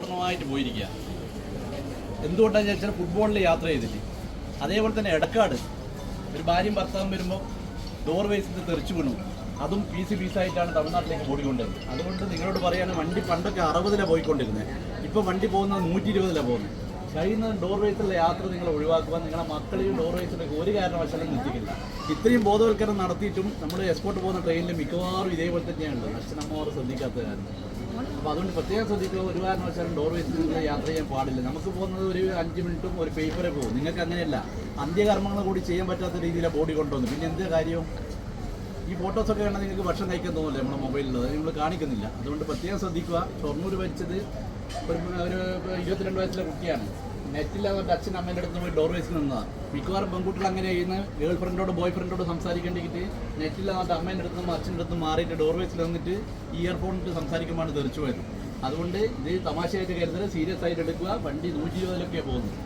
പൂർണമായിട്ട് പോയിരിക്കുക. എന്തുകൊണ്ടാണെന്ന് ചോദിച്ചാൽ ഫുട്ബോളിൽ യാത്ര ചെയ്തിട്ട് അതേപോലെ തന്നെ എടക്കാട്. ഒരു ഭാര്യയും ഭർത്താവും വരുമ്പോൾ ഡോർ വേസിൽ തെറിച്ചു വീണു. അതും പീസ് പീസായിട്ടാണ് തമിഴ്നാട്ടിലേക്ക് ഓടിക്കൊണ്ടത് അതുകൊണ്ട് നിങ്ങളോട് പറയാണ് വണ്ടി പണ്ടൊക്കെ അറുപതിലാണ് പോയിക്കൊണ്ടിരുന്നത് ഇപ്പോൾ വണ്ടി പോകുന്നത് നൂറ്റി ഇരുപതിലാണ് പോകുന്നത് കഴിയുന്ന ഡോർ വേസിലുള്ള യാത്ര നിങ്ങൾ ഒഴിവാക്കുക നിങ്ങളുടെ മക്കളെയും ഡോർ വേസിലേക്ക് ഒരു കാരണവശാലും നിർത്തിക്കില്ല ഇത്രയും ബോധവൽക്കരണം നടത്തിയിട്ടും നമ്മൾ എക്സ്പോർട്ട് പോകുന്ന ട്രെയിനിൽ മിക്കവാറും ഇതേപോലെ തന്നെയാണ് അച്ഛനമ്മമാർ ശ്രദ്ധിക്കാത്ത കാരണം അപ്പോൾ അതുകൊണ്ട് പ്രത്യേകം ശ്രദ്ധിക്കുക. ഒരു കാരണവശാലും ഡോർ വെച്ചിട്ട് യാത്ര ചെയ്യാൻ പാടില്ല. നമുക്ക് പോകുന്നത് ഒരു അഞ്ച് മിനിറ്റും ഒരു പേപ്പറെ പോകും. നിങ്ങൾക്ക് അങ്ങനെയല്ല. അന്ത്യകർമ്മങ്ങൾ കൂടി ചെയ്യാൻ പറ്റാത്ത രീതിയിലാണ് ബോഡി കൊണ്ടുവന്നു. പിന്നെ എന്ത് കാര്യം? ഈ ഫോട്ടോസൊക്കെ കണ്ടാൽ നിങ്ങൾക്ക് ഭക്ഷണം കഴിക്കാൻ തോന്നില്ല നമ്മുടെ മൊബൈലിൽ അത് നിങ്ങൾ കാണിക്കുന്നില്ല. അതുകൊണ്ട് പ്രത്യേകം ശ്രദ്ധിക്കുക. ഷൊർണൂർ ഭരിച്ചത് ഒരു ഒരു ഇരുപത്തിരണ്ട് വയസ്സിലെ കുട്ടിയാണ്. നെറ്റില്ലാതെ അച്ഛൻ അമ്മേന്റെ അടുത്ത് പോയി ഡോർ വെച്ച് നിന്നതാണ് മിക്കവാറും പെൺകുട്ടികൾ അങ്ങനെ ചെയ്യുന്ന. ഗേൾ ഫ്രണ്ടോട് ബോയ് ഫ്രണ്ടോട് സംസാരിക്കേണ്ടിട്ട് അവരുടെ അമ്മേന്റെ അടുത്ത് നിന്നും അച്ഛന്റെ അടുത്ത് മാറിയിട്ട് ഡോർ വെച്ച് നിന്നിട്ട് ഇയർഫോണിട്ട് സംസാരിക്കുമ്പോഴാണ് തെറിച്ചു പോയത്. അതുകൊണ്ട് ഇത് തമാശയായിട്ട് കരുതൽ സീരിയസ് ആയിട്ട് എടുക്കുക. വണ്ടി നൂറ്റി ഇരുപതിലൊക്കെ പോകുന്നത്.